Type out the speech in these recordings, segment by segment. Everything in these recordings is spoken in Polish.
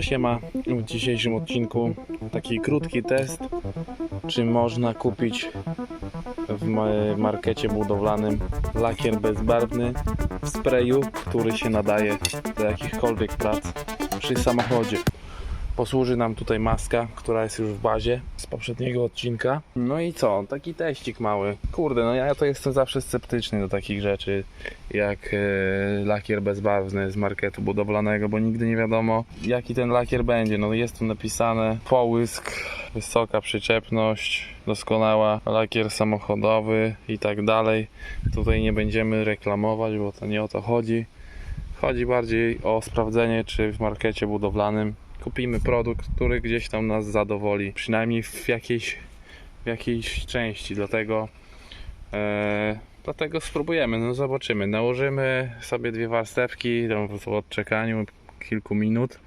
Siema, w dzisiejszym odcinku taki krótki test, czy można kupić w ma- markecie budowlanym lakier bezbarwny w sprayu, który się nadaje do jakichkolwiek prac przy samochodzie. Posłuży nam tutaj maska, która jest już w bazie poprzedniego odcinka. No i co? Taki teścik mały. Kurde, no ja to jestem zawsze sceptyczny do takich rzeczy jak e, lakier bezbarwny z marketu budowlanego, bo nigdy nie wiadomo jaki ten lakier będzie. No jest tu napisane połysk, wysoka przyczepność, doskonała, lakier samochodowy i tak dalej. Tutaj nie będziemy reklamować, bo to nie o to chodzi. Chodzi bardziej o sprawdzenie, czy w markecie budowlanym kupimy produkt, który gdzieś tam nas zadowoli, przynajmniej w jakiejś, w jakiejś części. Dlatego, e, dlatego spróbujemy, no zobaczymy. Nałożymy sobie dwie warstewki tam w odczekaniu kilku minut.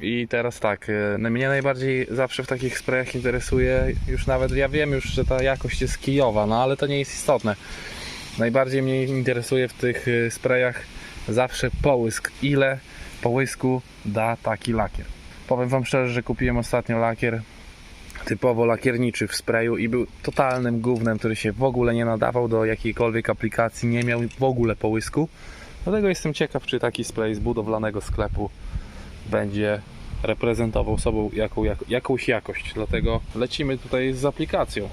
I teraz tak, e, no mnie najbardziej zawsze w takich sprayach interesuje, już nawet ja wiem już, że ta jakość jest kijowa, no ale to nie jest istotne. Najbardziej mnie interesuje w tych e, sprayach zawsze połysk. Ile połysku da taki lakier? Powiem Wam szczerze, że kupiłem ostatnio lakier typowo lakierniczy w sprayu i był totalnym gównem, który się w ogóle nie nadawał do jakiejkolwiek aplikacji, nie miał w ogóle połysku. Dlatego jestem ciekaw, czy taki spray z budowlanego sklepu będzie reprezentował sobą jaką, jak, jakąś jakość. Dlatego lecimy tutaj z aplikacją.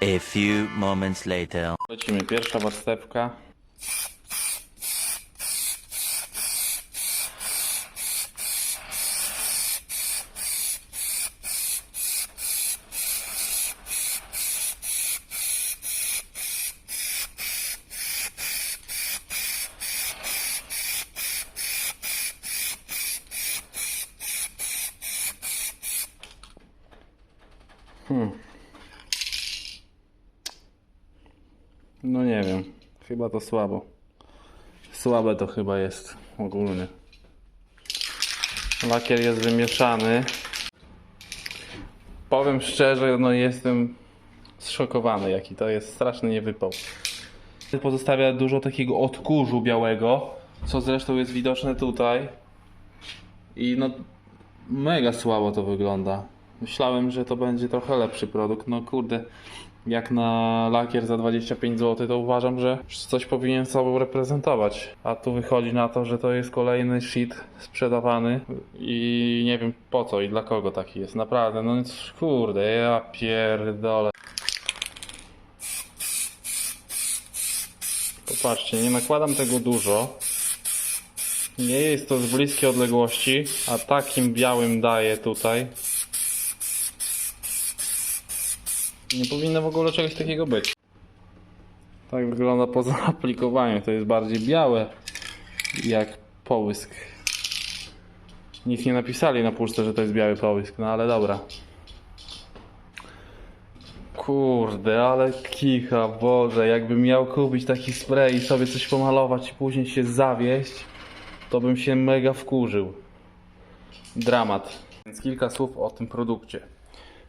A few moments later. Lecimy, pierwsza warstewka. No nie wiem, chyba to słabo. Słabe to chyba jest ogólnie. Lakier jest wymieszany. Powiem szczerze, no jestem zszokowany, jaki to jest straszny niewypał. Pozostawia dużo takiego odkurzu białego, co zresztą jest widoczne tutaj. I no, mega słabo to wygląda. Myślałem, że to będzie trochę lepszy produkt. No kurde, jak na lakier za 25 zł, to uważam, że coś powinien sobą reprezentować. A tu wychodzi na to, że to jest kolejny shit sprzedawany i nie wiem po co i dla kogo taki jest. Naprawdę, no kurde, ja pierdolę. Popatrzcie, nie nakładam tego dużo. Nie jest to z bliskiej odległości, a takim białym daje tutaj. Nie powinno w ogóle czegoś takiego być. Tak wygląda po zaaplikowaniu. To jest bardziej białe jak połysk. Nic nie napisali na puszce, że to jest biały połysk, no ale dobra. Kurde, ale kicha, Boże, jakbym miał kupić taki spray i sobie coś pomalować i później się zawieść, to bym się mega wkurzył. Dramat. Więc kilka słów o tym produkcie.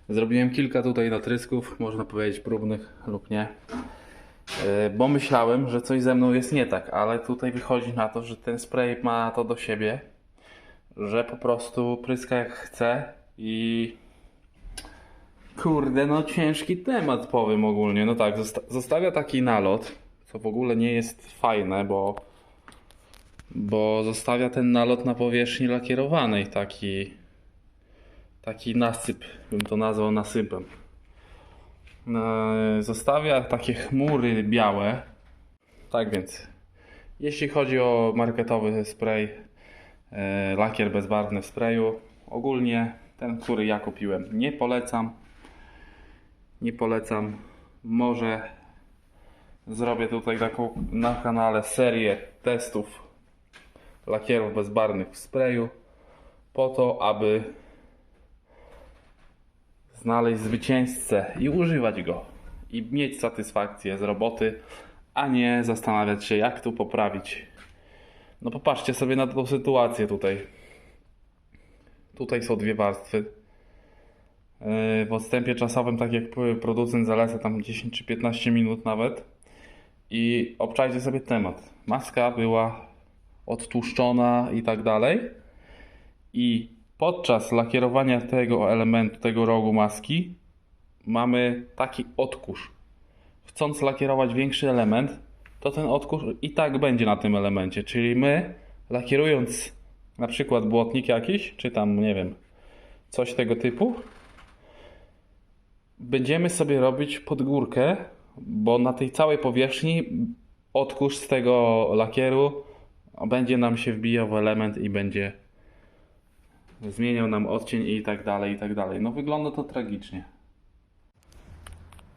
Zrobiłem kilka tutaj natrysków, można powiedzieć próbnych lub nie. Yy, Bo myślałem, że coś ze mną jest nie tak, ale tutaj wychodzi na to, że ten spray ma to do siebie, że po prostu pryska jak chce i kurde, no ciężki temat powiem ogólnie. No tak, zosta- zostawia taki nalot, co w ogóle nie jest fajne, bo bo zostawia ten nalot na powierzchni lakierowanej, taki taki nasyp, bym to nazwał nasypem. E, Zostawia takie chmury białe. Tak więc, jeśli chodzi o marketowy spray, e, lakier bezbarwny w sprayu, ogólnie ten, który ja kupiłem, nie polecam. Nie polecam. Może zrobię tutaj taką na kanale serię testów lakierów bezbarwnych w sprayu po to, aby znaleźć zwycięzcę i używać go i mieć satysfakcję z roboty, a nie zastanawiać się, jak tu poprawić. No popatrzcie sobie na tą sytuację tutaj. Tutaj są dwie warstwy. Yy, W odstępie czasowym, tak jak producent zaleca tam 10 czy 15 minut nawet. I obczajcie sobie temat. Maska była odtłuszczona i tak dalej. I podczas lakierowania tego elementu, tego rogu maski, mamy taki odkurz. Chcąc lakierować większy element, to ten odkurz i tak będzie na tym elemencie. Czyli my, lakierując na przykład błotnik jakiś, czy tam, nie wiem, coś tego typu, będziemy sobie robić podgórkę, bo na tej całej powierzchni odkurz z tego lakieru będzie nam się wbijał w element i będzie zmieniał nam odcień i tak dalej, i tak dalej. No wygląda to tragicznie.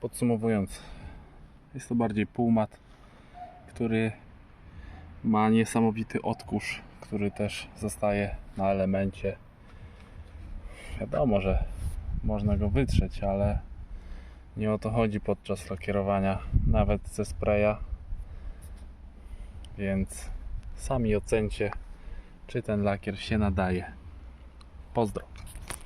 Podsumowując, jest to bardziej półmat, który ma niesamowity odkurz, który też zostaje na elemencie. Wiadomo, że można go wytrzeć, ale nie o to chodzi podczas lakierowania, nawet ze spraya. Więc sami ocencie, czy ten lakier się nadaje. Pozdro.